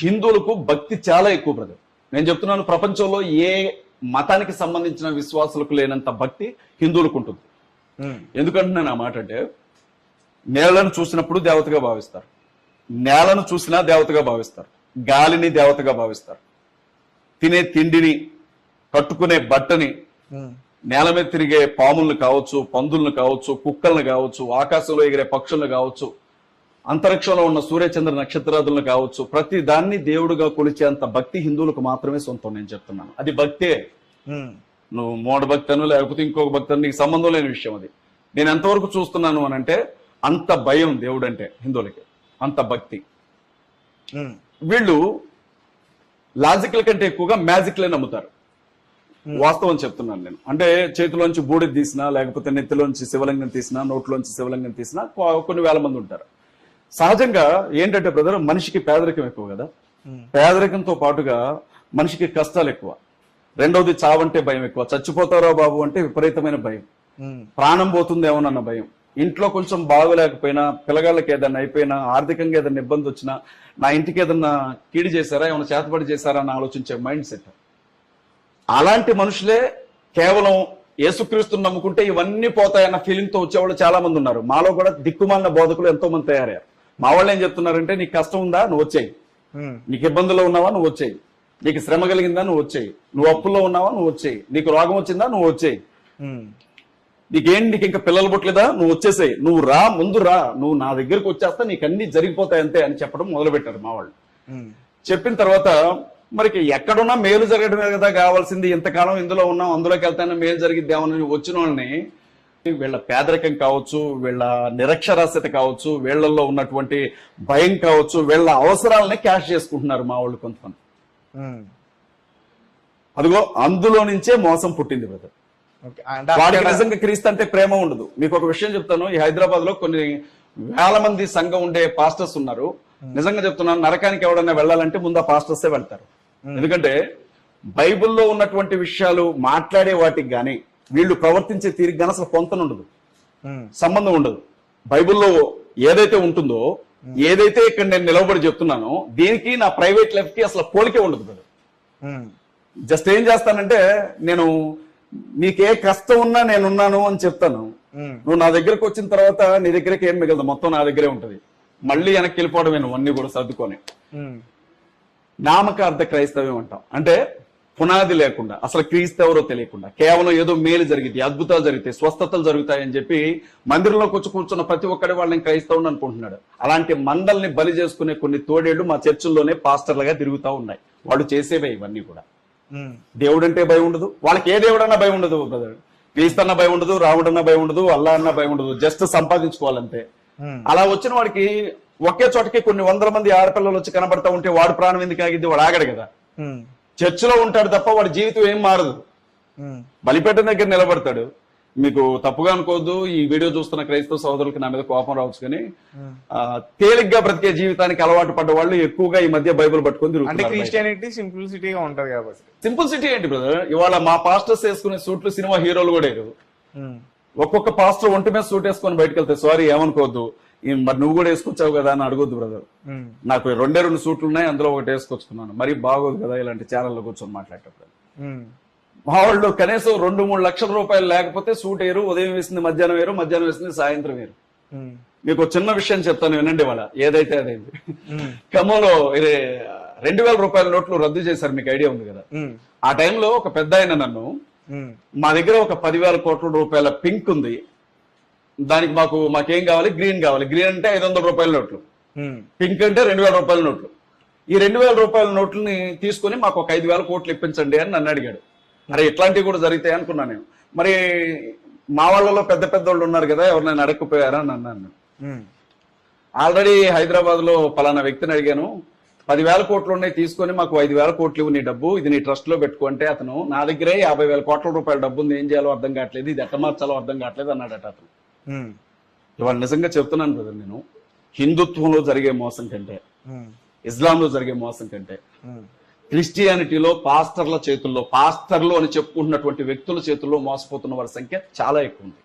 హిందువులకు భక్తి చాలా ఎక్కువ బ్రదర్. నేను చెప్తున్నాను ప్రపంచంలో ఏ మతానికి సంబంధించిన విశ్వాసులకు లేనంత భక్తి హిందువులకు ఉంటుంది. ఎందుకంటున్నాను ఆ మాట అంటే నేలను చూసినప్పుడు దేవతగా భావిస్తారు. నేలను చూసినా దేవతగా భావిస్తారు. గాలిని దేవతగా భావిస్తారు. తినే తిండిని కట్టుకునే బట్టని నేల మీద తిరిగే పాములను కావచ్చు పందులను కావచ్చు కుక్కలను కావచ్చు ఆకాశంలో ఎగిరే పక్షులను కావచ్చు అంతరిక్షంలో ఉన్న సూర్యచంద్ర నక్షత్రాదులను కావచ్చు ప్రతి దాన్ని దేవుడుగా కొలిచేంత భక్తి హిందువులకు మాత్రమే సొంతం నేను చెప్తున్నాను. అది భక్తే. నువ్వు మూఢ భక్తను లేకపోతే ఇంకొక భక్తను నీకు సంబంధం లేని విషయం అది. నేను ఎంతవరకు చూస్తున్నాను అని అంటే అంత భయం దేవుడు అంటే హిందువులకి. అంత భక్తి. వీళ్ళు లాజికల్ కంటే ఎక్కువగా మ్యాజిక్లే నమ్ముతారు. వాస్తవం చెప్తున్నాను నేను. అంటే చేతిలోంచి బూడిద తీసినా లేకపోతే నెత్తిలోంచి శివలింగం తీసినా నోట్లోంచి శివలింగం తీసినా కొన్ని వేల మంది ఉంటారు. సహజంగా ఏంటంటే బ్రదర్ మనిషికి పేదరికం ఎక్కువ కదా. పేదరికంతో పాటుగా మనిషికి కష్టాలు ఎక్కువ. రెండవది చావంటే భయం ఎక్కువ. చచ్చిపోతారో బాబు అంటే విపరీతమైన భయం. ప్రాణం పోతుందేమోనన్న భయం. ఇంట్లో కొంచెం బాగోలేకపోయినా పిల్లగాళ్ళకి ఏదైనా అయిపోయినా ఆర్థికంగా ఏదైనా ఇబ్బంది వచ్చినా నా ఇంటికి ఏదన్నా కీడి చేశారా ఏమైనా చేతపడి చేశారా అని ఆలోచించే మైండ్ సెట్. అలాంటి మనుషులే కేవలం యేసుక్రీస్తుని నమ్ముకుంటే ఇవన్నీ పోతాయన్న ఫీలింగ్తో వచ్చేవాళ్ళు చాలా మంది ఉన్నారు. మాలో కూడా దిక్కుమాలిన బోధకులు ఎంతో మంది తయారయ్యారు. మా వాళ్ళు ఏం చెప్తున్నారంటే నీకు కష్టం ఉందా? నువ్వు వచ్చేయి. నీకు ఇబ్బందుల్లో ఉన్నావా? నువ్వు వచ్చేయి. నీకు శ్రమ కలిగిందా? నువ్వు వచ్చేయి. నువ్వు అప్పుల్లో ఉన్నావా? నువ్వు వచ్చేయి. నీకు రోగం వచ్చిందా? నువ్వు వచ్చేయి. నీకేం నీకు? ఇంకా పిల్లలు పుట్టలేదా? నువ్వు వచ్చేసేయి. నువ్వు రా ముందు రా. నువ్వు నా దగ్గరకు వచ్చేస్తా. నీకు అన్ని జరిగిపోతాయి అంతే అని చెప్పడం మొదలు పెట్టారు మా వాళ్ళు. చెప్పిన తర్వాత మరికి ఎక్కడున్నా మేలు జరగడమే కదా. కావాల్సింది ఇంతకాలం ఇందులో ఉన్నాం. అందులోకి వెళ్తానే మేలు జరిగిద్దామని వచ్చిన వాళ్ళని వీళ్ళ పేదరికం కావచ్చు వీళ్ళ నిరక్షరాస్యత కావచ్చు వీళ్ళల్లో ఉన్నటువంటి భయం కావచ్చు వీళ్ళ అవసరాలని క్యాష్ చేసుకుంటున్నారు మా వాళ్ళు కొంతమంది. అదిగో అందులో నుంచే మోసం పుట్టింది బ్రదర్ వాడికి నిజంగా క్రీస్తు అంటే ప్రేమ ఉండదు. మీకు ఒక విషయం చెప్తాను ఈ హైదరాబాద్లో కొన్ని వేల మంది సంఘం ఉండే పాస్టర్స్ ఉన్నారు. నిజంగా చెప్తున్నాను నరకానికి ఎవడన్నా వెళ్ళాలంటే ముందు ఆ పాస్టర్సే వెళ్తారు. ఎందుకంటే బైబిల్లో ఉన్నటువంటి విషయాలు మాట్లాడే వాటికి గాని వీళ్ళు ప్రవర్తించే తీరికి గాని అసలు పొంతన ఉండదు. సంబంధం ఉండదు. బైబిల్లో ఏదైతే ఉంటుందో ఏదైతే ఇక్కడ నేను నిలవబడి చెప్తున్నానో దీనికి నా ప్రైవేట్ లైఫ్కి అసలు పోలికే ఉండదు. ఉమ్, జస్ట్ ఏం చేస్తానంటే నేను నీకే కష్టం ఉన్నా నేనున్నాను అని చెప్తాను. నువ్వు నా దగ్గరకు వచ్చిన తర్వాత నీ దగ్గరికి ఏం మిగలదు. మొత్తం నా దగ్గరే ఉంటది. మళ్ళీ వెనక్కి వెళ్ళిపోవడమే నువ్వు అన్ని కూడా సర్దుకొని. నామకార్థ క్రైస్తవ్యం అంటాం. అంటే పునాది లేకుండా అసలు క్రీస్తు ఎవరో తెలియకుండా కేవలం ఏదో మేలు జరిగింది అద్భుతాలు జరుగుతాయి స్వస్థతలు జరుగుతాయని చెప్పి మందిరంలోకి వచ్చి కూర్చున్న ప్రతి ఒక్కడి వాళ్ళని క్రైస్తవుని అనుకుంటున్నాడు. అలాంటి మందల్ని బలి చేసుకునే కొన్ని తోడేళ్ళు మా చర్చిల్లోనే పాస్టర్లుగా తిరుగుతా ఉన్నాయి. వాళ్ళు చేసేవే ఇవన్నీ కూడా. దేవుడు అంటే భయం ఉండదు. వాళ్ళకి ఏ దేవుడన్నా భయం ఉండదు బ్రదర్ క్రీస్తన్న భయం ఉండదు రాముడన్న భయం ఉండదు అల్లా అన్న భయం ఉండదు. జస్ట్ సంపాదించుకోవాలంతే. ఉమ్, అలా వచ్చిన వాడికి ఒకే చోటకి కొన్ని వందల మంది ఆడపిల్లలు వచ్చి కనబడతా ఉంటే వాడు ప్రాణం ఎందుకు ఆగిద్ది? వాడు ఆగడు కదా. చర్చిలో ఉంటాడు తప్ప వాడి జీవితం ఏం మారదు. బలిపేట దగ్గర నిలబడతాడు. మీకు తప్పుగా అనుకోవద్దు ఈ వీడియో చూస్తున్న క్రైస్తవ సోదరులకి నా మీద కోపం రావచ్చు కానీ తేలిగ్గా బ్రతికే జీవితానికి అలవాటు పడ్డ వాళ్ళు ఎక్కువగా ఈ మధ్య బైబిల్ పట్టుకొని అంటే. క్రిస్టియానిటీ సింప్లిసిటీగా ఉంటది కాబట్టి. సింపుల్ సిటీ ఏంటి బ్రదర్? ఇవాళ మా పాస్టర్స్ వేసుకునే సూట్లు సినిమా హీరోలు కూడా ఒక్కొక్క పాస్టర్ ఒంటి మీద సూట్ వేసుకొని బయటకు వెళ్తే సారీ ఏమనుకోవద్దు. మరి నువ్వు కూడా వేసుకొచ్చావు కదా అని అడగొద్దు బ్రదర్ నాకు రెండే రెండు సూట్లు ఉన్నాయి అందులో ఒకటి వేసుకొచ్చుకున్నాను. మరి బాగోదు కదా ఇలాంటి ఛానల్లో కూర్చొని మాట్లాడేటప్పుడు. మా వాళ్ళు కనీసం రెండు మూడు లక్షల రూపాయలు లేకపోతే సూట్ వేరు ఉదయం వేసింది మధ్యాహ్నం వేరు మధ్యాహ్నం వేసింది సాయంత్రం వేరు మీకు ఒక చిన్న విషయం చెప్తాను వినండి వాళ్ళ ఏదైతే అదైంది. ఖమ్మంలో ఇది రెండు వేల రూపాయల నోట్లు రద్దు చేశారు మీకు ఐడియా ఉంది కదా. ఆ టైంలో ఒక పెద్ద ఆయన నన్ను మా దగ్గర ఒక పదివేల కోట్ల రూపాయల పింక్ ఉంది దానికి మాకు మాకేం కావాలి? గ్రీన్ కావాలి. గ్రీన్ అంటే ఐదు వందల రూపాయల నోట్లు. పింక్ అంటే రెండు వేల రూపాయల నోట్లు. ఈ రెండు వేల రూపాయల నోట్లని తీసుకొని మాకు ఒక ఐదు వేల కోట్లు ఇప్పించండి అని నన్ను అడిగాడు. అరే ఇట్లాంటివి కూడా జరుగుతాయి అనుకున్నాను నేను. మరి మా వాళ్ళలో పెద్ద పెద్ద వాళ్ళు ఉన్నారు కదా ఎవరినైనా అడగకపోయారా అని అన్నాను ఆల్రెడీ హైదరాబాద్లో పలానా వ్యక్తిని అడిగాను. పదివేల కోట్లు ఉన్నాయి తీసుకొని మాకు ఐదు వేల కోట్లు ఇవ్వు నీ డబ్బు ఇది నీ ట్రస్ట్లో పెట్టుకో అంటే అతను నా దగ్గరే యాభై వేల కోట్ల రూపాయల డబ్బు ఉంది ఏం చేయాలో అర్థం కావట్లేదు ఇది ఎట్ట మార్చాలో అర్థం కావట్లేదు అన్నాడట అతను. ఇవాళ నిజంగా చెప్తున్నాను బ్రదర్ నేను హిందుత్వంలో జరిగే మోసం కంటే ఇస్లాంలో జరిగే మోసం కంటే క్రిస్టియానిటీలో పాస్టర్ల చేతుల్లో పాస్టర్లు అని చెప్పుకుంటున్నటువంటి వ్యక్తుల చేతుల్లో మోసపోతున్న వారి సంఖ్య చాలా ఎక్కువ ఉంది.